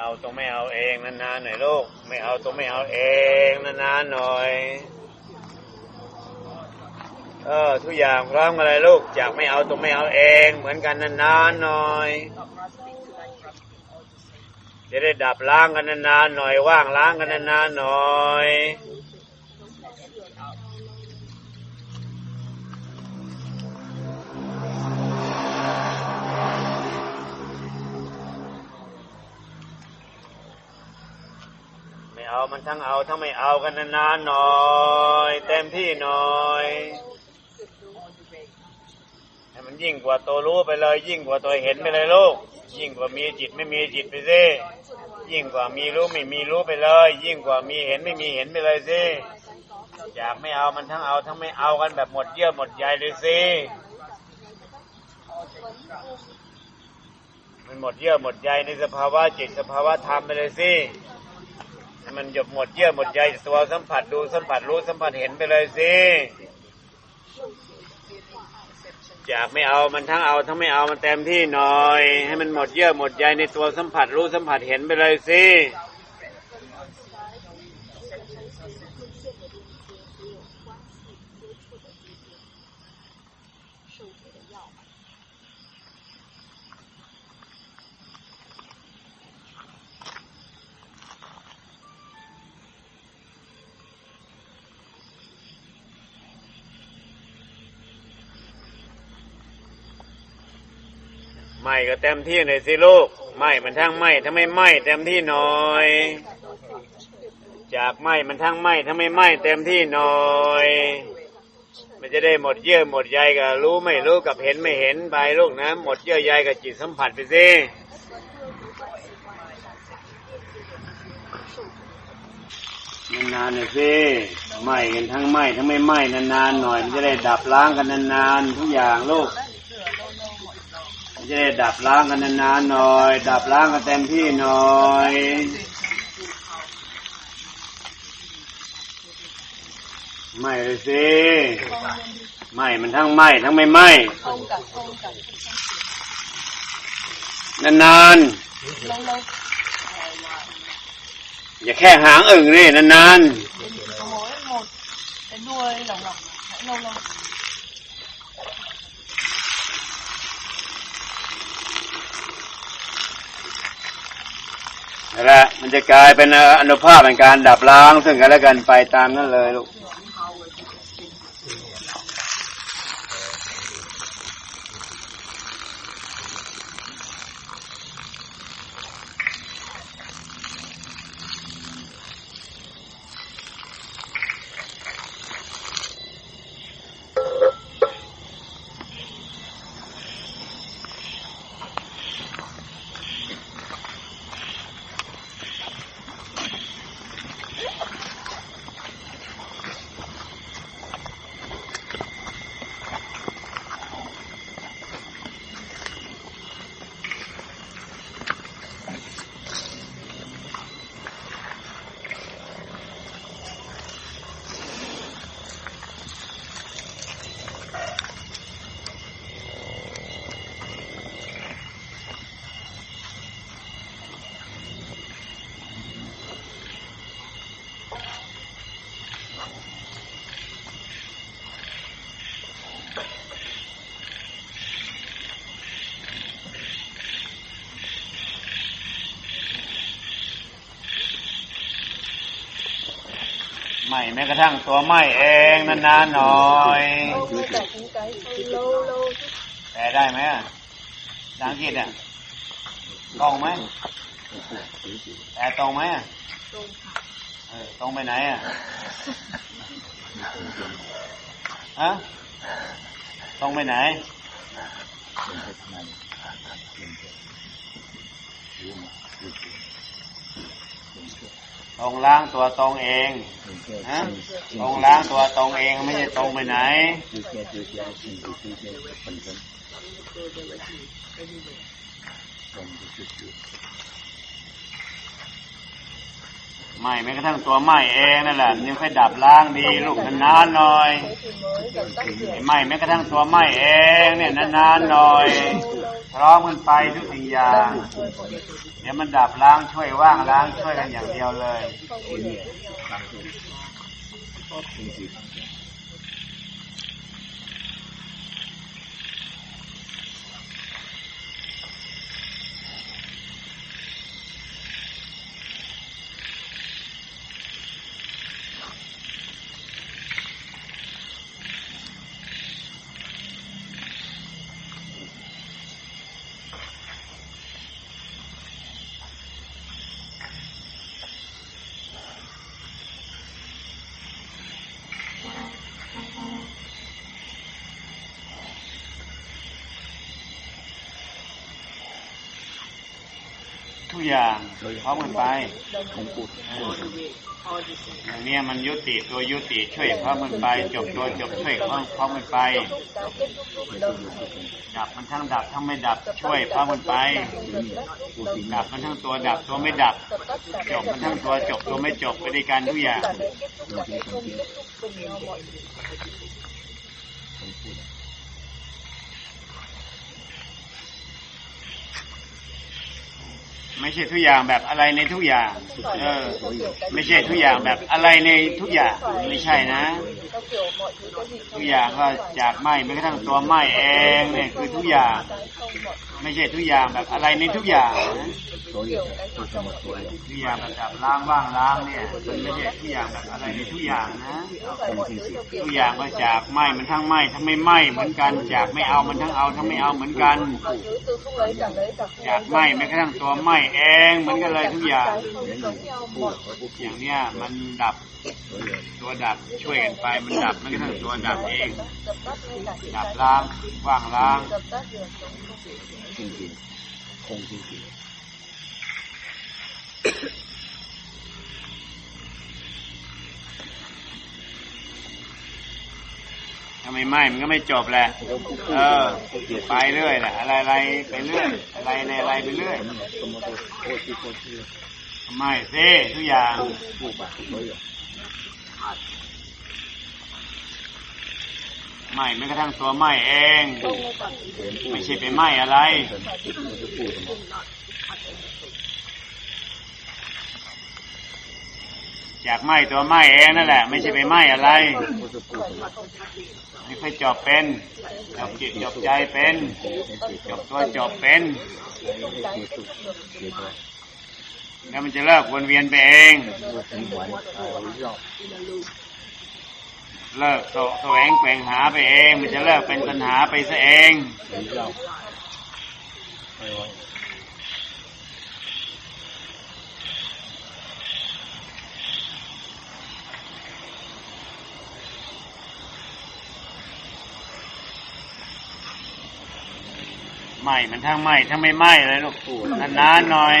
เอาตรงไม่เอาเองนานๆหน่อยลูก ไม่เอาตรงไม่เอาเองนานๆหน่อย เออทุกอย่างพร้อมกันเลยลูกจากไม่เอาตรงไม่เอาเอง เหมือนกันนานๆหน่อยจะได้ดับล้างกันนานๆหน่อยว่างล้างกันนานๆหน่อย ไามันทั้งเอาทั้งไม่เอากันนานๆหน่อยเต็มที่หน่อยให้มันยิ่งกว่าตัวรู้ไปเลย ยิ่งกว่าตัวเห็นไปเลยลูกยิ่งกว่ามีจิตไม่มีจิตไปสิยิ่งกว่ามีรู้ไม่มีรู้ไปเลย ยิ่งกว่ามีเห็นไม่มีเห็นไปเลยสิอยากไม่เอามันทั้งเอาทั้งไม่เอากันแบบหมดเยื่อหมดใยเลยสิมันหมดเยื่อหมดใยในสภาวะจิตสภาวะธรรมไปเลยสิ มันหยบหมดเยื่อหมดใยตัวสัมผัสดูสัมผัสรู้สัมผัสเห็นไปเลยสิจากไม่เอามันทั้งเอาทั้งไม่เอามันเต็มที่หน่อย ให้มันหมดเยื่อหมดใยในตัวสัมผัสรู้สัมผัสเห็นไปเลยสิ ไหม่ก็เต็มที่หน่อยสิลูกไหม่มันทั้งไหม่ถ้าไม่ไหม่เต็มที่หน่อย จากไหม่มันทั้งไหม่ถ้าไม่ไหม่เต็มที่หน่อย มันจะได้หมดเยื่อหมดใยกับรู้ไม่รู้กับเห็นไม่เห็นไปลูกนะ หมดเยื่อใยกับจิตสัมผัสไปสินานๆหน่อยสิไหม่กันทั้งไหม่ทั้งไม่ไหม่นานๆหน่อย มันจะได้ดับล้างกันนานๆทุกอย่างลูก จะได้ดับล้างกันนานๆหน่อย ดับล้างกันเต็มที่หน่อยไม่เลยสิไม่มันทั้งไหมทั้งไม่ไหมนานๆอย่าแค่หางอึ่งนี่นาน นะมันจะกลายเป็นอนุภาพเป็นการดับล้างซึ่งกันและกันไปตามนั้นเลยลูก ไหมแม้กระทั่งตัวไหมเองนานๆหน่อยแต่ได้ไหมสังกฤษอะตรงไหมแต่ตรงไหมตรงไปไหนอะฮะตรงไปไหน ตรงล้างตัวตรงเองฮะตรงล้างตัวตรงเองไม่ใช่ตรงไปไหนไม่แม้กระทั่งตัวไหม้เองนั่นแหละนยังค่อยดับล้างดีลูกนานๆหน่อยไม้แม้กระทั่งตัวไหม้เองเนี่ยนานๆหน่อยพร้อมกันไปทุกสิ่ง อย่าง เดี๋ยวมันดับล้างช่วยว่างล้างช่วยกันอย่างเดียวเลย ทุกอย่างพร้อมกันไปองุอย่างนี้มันยุติตัวยุติช่วยพร้อมกันไป จบตัวจบช่วยพร้อมพร้อมกันไป ดับมันทั้งดับทั้งไม่ดับช่วยพร้อมกันไป ดับมันทั้งตัวดับตัวไม่ดับ จบมันทั้งตัวจบตัวไม่จบไปด้วยกันทุกอย่าง ไม่ใช่ทุกอย่างแบบอะไรในทุกอย่าง เออ ไม่ใช่ทุกอย่างแบบอะไรในทุกอย่างไม่ใช่นะ ทุกอย่างก็จากไหมไม่กระทั่งตัวไหมเองเนี่ยคือทุกอย่าง ไม่ใช่ทุกอย่างแบบอะไรในทุกอย่างทุกอย่างแบบดับล้างว่างล้างเนี่ยมันไม่ใช่ทุกอย่างแบบอะไรในทุกอย่างนะทุกอย่างก็จากไหมมันทั้งไหมทั้งไม่ไหมเหมือนกันจากไม่เอามันทั้งเอาทั้งไม่เอาเหมือนกันจากไหมแม้กระทั่งตัวไหมเองเหมือนกันเลยทุกอย่างอย่างเนี้ยมันดับตัวดับช่วยกันไปมันดับแม้กระทั่งตัวดับเองดับล้างว่างล้างถ้าไม่ไหม้มันก็ไม่จบแหละ เออ ไปเรื่อยแหละ อะไรอะไรไปเรื่อย อะไรในอะไรไปเรื่อยไม่สิทุกอย่าง ไหม้แม้กระทั่งตัวไหม้เอง ไม่ใช่ไปไหม้อะไร จากไหม้ตัวไหม้เองนั่นแหละ ไม่ใช่ไปไหม้อะไรไม่ค่อยจบเป็นจบจิตจบใจเป็นจบตัวจบเป็นแล้วมันจะเลิกวนเวียนไปเอง เลิกโสแสวงแกว่งหาไปเอง มันจะเลิกเป็นปัญหาไปซะเองไหม้มันทั้งไหม้ทั้งไม่ไหม้เลยลูกนานๆหน่อย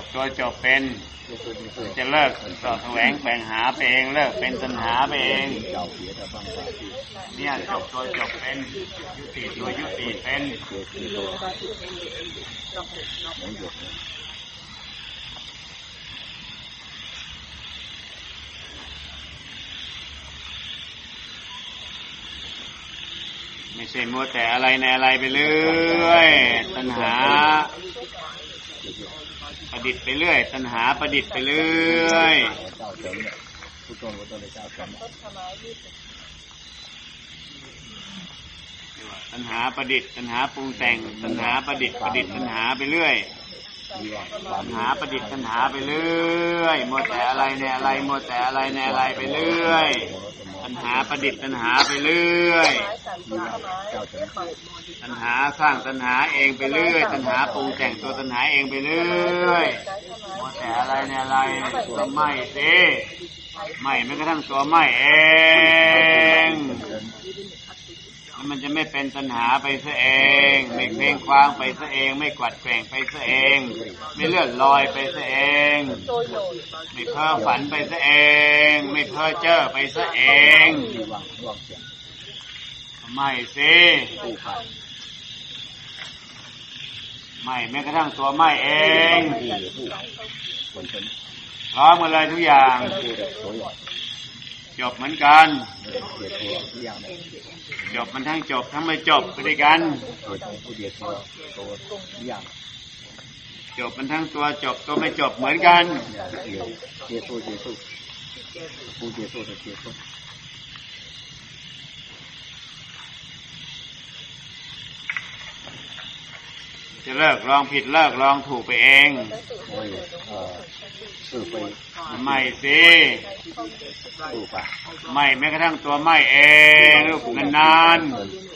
บตัวจบเป็นจะเลิกสอดแสวงแข่งหาไปเองเลิกเป็นตัณหาไปเองเนี่ยจบตัวจบเป็นยุติตัวยุติเป็นไม่ใช่มัวแต่อะไรในอะไรไปเรื่อยตัณหา ประดิษฐ์ไปเรื่อย ตัณหาประดิษฐ์ไปเรื่อยตัณหาประดิษฐ์ตัณหาปรุงแต่งตัณหาประดิษฐ์ประดิษฐ์ตัณหาไปเรื่อยตัณหาประดิษฐ์ตัณหาไปเรื่อยหมัวแต่อะไรในอะไรหมัวแต่อะไรในอะไรไปเรื่อย ตัณหาประดิษฐ์ตัณหาไปเรื่อยตัณหาสร้างตัณหาเองไปเรื่อยตัณหาปรุงแต่งตัวตัณหาเองไปเรื่อยมัวแต่อะไรในอะไรก็ไม่สิไม่แม้กระทั่งตัวไม่เองแล้ว มันจะไม่เป็นตัณหาไปซะเอง ไม่เคว้งคว้างไปซะเอง ไม่กวัดแกว่งไปซะเอง ไม่เลื่อนลอยไปซะเอง ไม่เพ้อฝันไปซะเอง ไม่เพ้อเจ้อไปซะเองไม่สิไม่แม้กระทั่งตัวไม่เองพร้อมกันเลยทุกอย่าง จบเหมือนกัน จบมันทั้งจบทั้งไม่จบไปด้วยกัน จบมันทั้งตัวจบตัวไม่จบเหมือนกัน จะเลิกลองผิดเลิกลองถูกไปเองไม่สิไม่แม้กระทั่งตัวไม่เองลูกนานๆ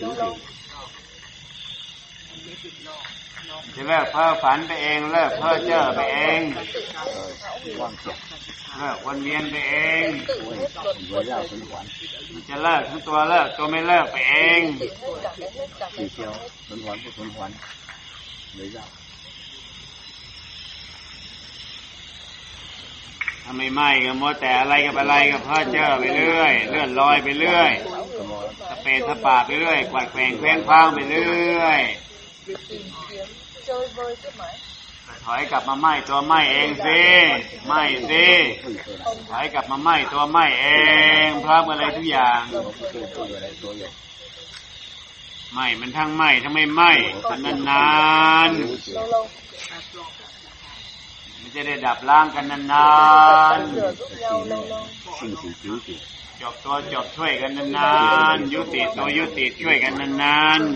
จะเลิกเพ้อฝันไปเอง เลิกเพ้อเจ้อไปเองเลิกวนเวียนไปเองจะเลิกทั้งตัวเลิกตัวไม่เลิกไปเองสีเขียวสนหวนสนหวน เลยยากถ้าไม่ไหม้ก็มัวแต่อะไรกับอะไรกับพ่อเจ้าไปเรื่อยเลื่อนลอยไปเรื่อยสเปนสปาไปเรื่อยกวาดแกวงแคว้นคว้งไปเรื่อยถอยกลับมาไหม้ตัวไหม้เองสิไหม้สิถอยกลับมาไหม้ตัวไหม้เองพร้อมอะไรทุกอย่าง ไหมมันทั้งไหมทั้งไม่ไหมนานนานมัจะได้ดับล่างกันนานๆจบตัวจบช่วยกันนานๆยุติตัวยุติช่วยกันนานๆ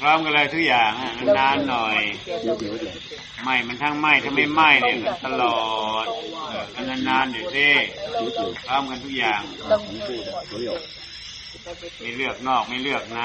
พร้อมกันเลยทุกอย่างมันนานหน่อย ไหมมันทั้งไหมถ้าไม่ไหมเนี่ยตลอดกันนานๆอยู่ยวสิพร้อมกันทุกอย่างไม่เลือกนอกไม่เลือกใน